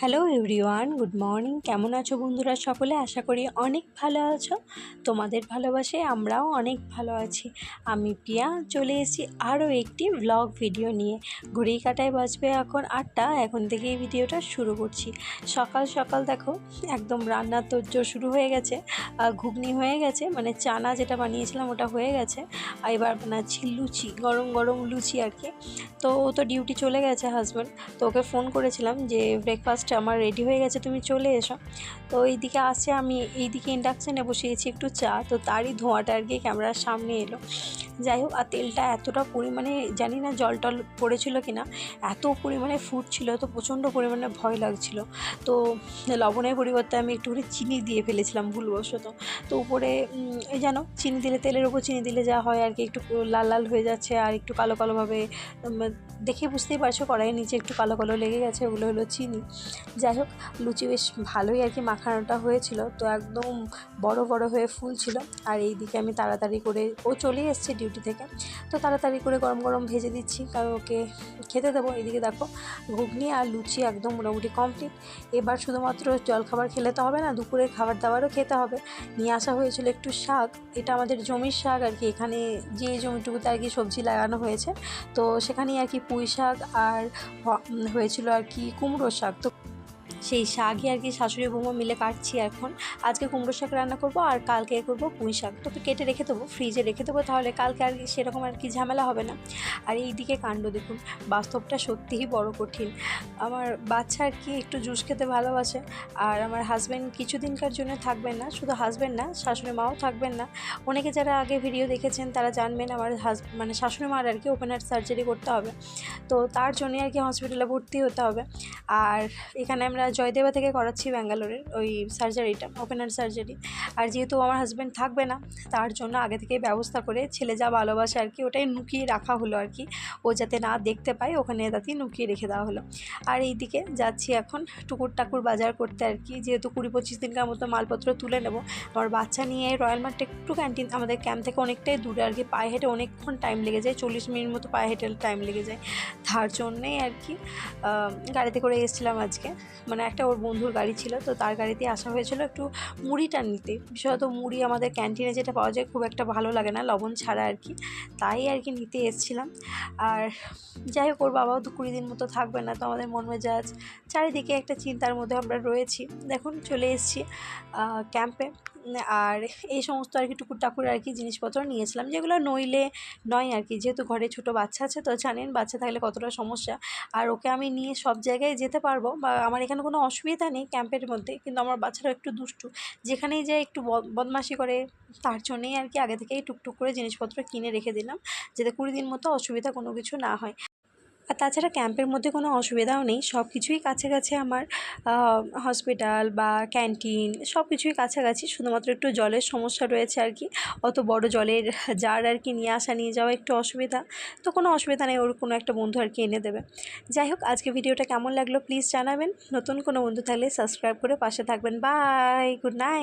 Hello everyone good morning কেমন আছো বন্ধুরা সকলে? আশা করি অনেক ভালো আছো। তোমাদের ভালোবাসে আমরাও অনেক ভালো আছি। আমি প্রিয়া। চলে এসেছি আরও একটি ব্লগ ভিডিও নিয়ে। ঘড়ি কাটায় বাজবে এখন আটটা। এখন থেকে এই ভিডিওটা শুরু করছি। সকাল সকাল দেখো, একদম রান্নার তোজ্জোর শুরু হয়ে গেছে। ঘুগনি হয়ে গেছে। মানে চানা যেটা বানিয়েছিলাম ওটা হয়ে গেছে। এবার বানাচ্ছি লুচি, গরম গরম লুচি আর কি। তো ও তো ডিউটি চলে গেছে হাজব্যান্ড তো ওকে ফোন করেছিলাম যে ব্রেকফাস্ট আমার রেডি হয়ে গেছে, তুমি চলে এসো। তো এইদিকে আসে, আমি এইদিকে ইন্ডাকশানে বসিয়েছি একটু চা। তো তারই ধোঁয়াটা আর গিয়ে ক্যামেরার সামনে এলো। যাই হোক, আর তেলটা এতটা পরিমাণে, জানি না জল টল পড়েছিল কি না এত পরিমাণে ফুটছিল, তো প্রচণ্ড পরিমাণে ভয় লাগছিল। তো লবণের পরিবর্তে আমি একটুখানি চিনি দিয়ে ফেলেছিলাম ভুলবশত। তো উপরে এই জানো, চিনি দিলে, তেলের ওপর চিনি দিলে যা হয় আর কি, একটু লাল লাল হয়ে যাচ্ছে আর একটু কালো কালোভাবে দেখে বুঝতেই পারছ, কড়াইয়ের নিচে একটু কালো কালো লেগে গেছে, ওগুলো হলো চিনি। যাই হোক, লুচি বেশ ভালোই আর কি মাখানোটা হয়েছিল, তো একদম বড় বড় হয়ে ফুল ছিল আর এইদিকে আমি তাড়াতাড়ি করে, ও চলে এসছে ডিউটি থেকে। তো তাড়াতাড়ি করে গরম গরম ভেজে দিচ্ছি, কারণ ওকে খেতে দেবো। এদিকে দেখো, ঘুগনি আর লুচি একদম মোটামুটি কমপ্লিট এবার শুধুমাত্র জলখাবার খেলে তো হবে না দুপুরের খাবার দাবারও খেতে হবে। নিয়ে আসা হয়েছিল একটু শাক, এটা আমাদের জমির শাক আর কি। এখানে যে জমিটুকুতে আর কি সবজি লাগানো হয়েছে, তো সেখানেই আর কি পুঁই শাক আর হয়েছিল আর কি কুমড়ো শাক। তো সেই শাকই আর কি শাশুড়ি বৌমা মিলে কাটছি এখন। আজকে কুমড়ো শাক রান্না করব আর কালকে করব পুঁই শাক। তো কেটে রেখে দেবো, ফ্রিজে রেখে দেবো, তাহলে কালকে আর কি সেরকম আর কি ঝামেলা হবে না। আর এইদিকে কাণ্ড দেখুন, বাস্তবটা সত্যিই বড় কঠিন। আমার বাচ্চা আর কি একটু জুস খেতে ভালোবাসে, আর আমার হাজব্যান্ড কিছুদিনকার জন্য থাকবেন না, শুধু হাজব্যান্ড না, শাশুড়ি মাও থাকবেন না। অনেকে যারা আগে ভিডিও দেখেছেন, তারা জানবেন আমার হাজ মানে শাশুড়ি মার আর কি ওপেন হার্ট সার্জারি করতে হবে। তো তার জন্যই আর কি হসপিটালে ভর্তি হতে হবে। আর এখানে আমরা জয়দেবা থেকে করাচ্ছি ব্যাঙ্গালোরের ওই সার্জারিটা ওপেন হার্ট সার্জারি আর যেহেতু আমার হাজব্যান্ড থাকবে না, তার জন্য আগে থেকে ব্যবস্থা করে ছেলে যা ভালোবাসে আর কি, ওটাই লুকিয়ে রাখা হলো আর কি। ও যাতে না দেখতে পায়, ওখানে তাতেই লুকিয়ে রেখে দেওয়া হলো। আর এই দিকে যাচ্ছি এখন টুকুর টাকুর বাজার করতে আর কি। যেহেতু কুড়ি পঁচিশ দিনকার মতো মালপত্র তুলে নেব আমার বাচ্চা নিয়ে রয়্যাল মার্টে একটু ক্যান্টিন আমাদের ক্যাম্প থেকে অনেকটাই দূরে আর কি। পায়ে হেঁটে অনেকক্ষণ টাইম লেগে যায়, চল্লিশ মিনিট মতো পায়ে হেঁটে টাইম লেগে যায়। তার জন্যেই আর কি গাড়িতে করে এসেছিলাম আজকে। মানে একটা ওর বন্ধুর গাড়ি ছিল, তো তার গাড়িতে আসা হয়েছিল একটু মুড়িটা নিতে। বিশেষত মুড়ি আমাদের ক্যান্টিনে যেটা পাওয়া যায় খুব একটা ভালো লাগে না, লবণ ছাড়া আর কি। তাই আর কি নিতে এসেছিলাম। আর যাই হোক, ওর বাবাও তো কুড়ি দিন মতো থাকবে না, তো আমাদের মন মেজাজ চারিদিকে একটা চিন্তার মধ্যে আমরা রয়েছি। দেখুন, চলে এসেছি ক্যাম্পে আর এই সমস্ত আর কি টুকুর টাকুর আর কি জিনিসপত্র নিয়েছিলাম, যেগুলো নইলে নয় আর কি। যেহেতু ঘরে ছোটো বাচ্চা আছে, তো জানেন বাচ্চা থাকলে কতটা সমস্যা। আর ওকে আমি নিয়ে সব জায়গায় যেতে পারব, বা আমার এখানে কোনো অসুবিধা নেই ক্যাম্পের মধ্যে, কিন্তু আমার বাচ্চারা একটু দুষ্টু। যেখানেই যায় একটু বদ- বদমাশি করে, তার জন্যেই আর কি আগে থেকেই টুকটুক করে জিনিসপত্র কিনে রেখে দিলাম, যাতে কুড়ি দিন মতো অসুবিধা কোনো কিছু না হয়। আর তাছাড়া ক্যাম্পের মধ্যে কোনো অসুবিধাও নেই। সব কিছুই কাছাকাছি আমার হসপিটাল বা ক্যান্টিন সব কিছুই কাছাকাছি। শুধুমাত্র একটু জলের সমস্যা রয়েছে আর কি। অত বড় জলের জার আর কি নিয়ে আসা, নিয়ে যাওয়া একটু অসুবিধা। তো কোনো অসুবিধা নেই, ওর কোনো একটা বন্ধু আর কি এনে দেবে। যাই হোক, আজকে ভিডিওটা কেমন লাগল প্লিজ জানাবেন। নতুন কোনো বন্ধু থাকলে সাবস্ক্রাইব করে পাশে থাকবেন। Bye, good night.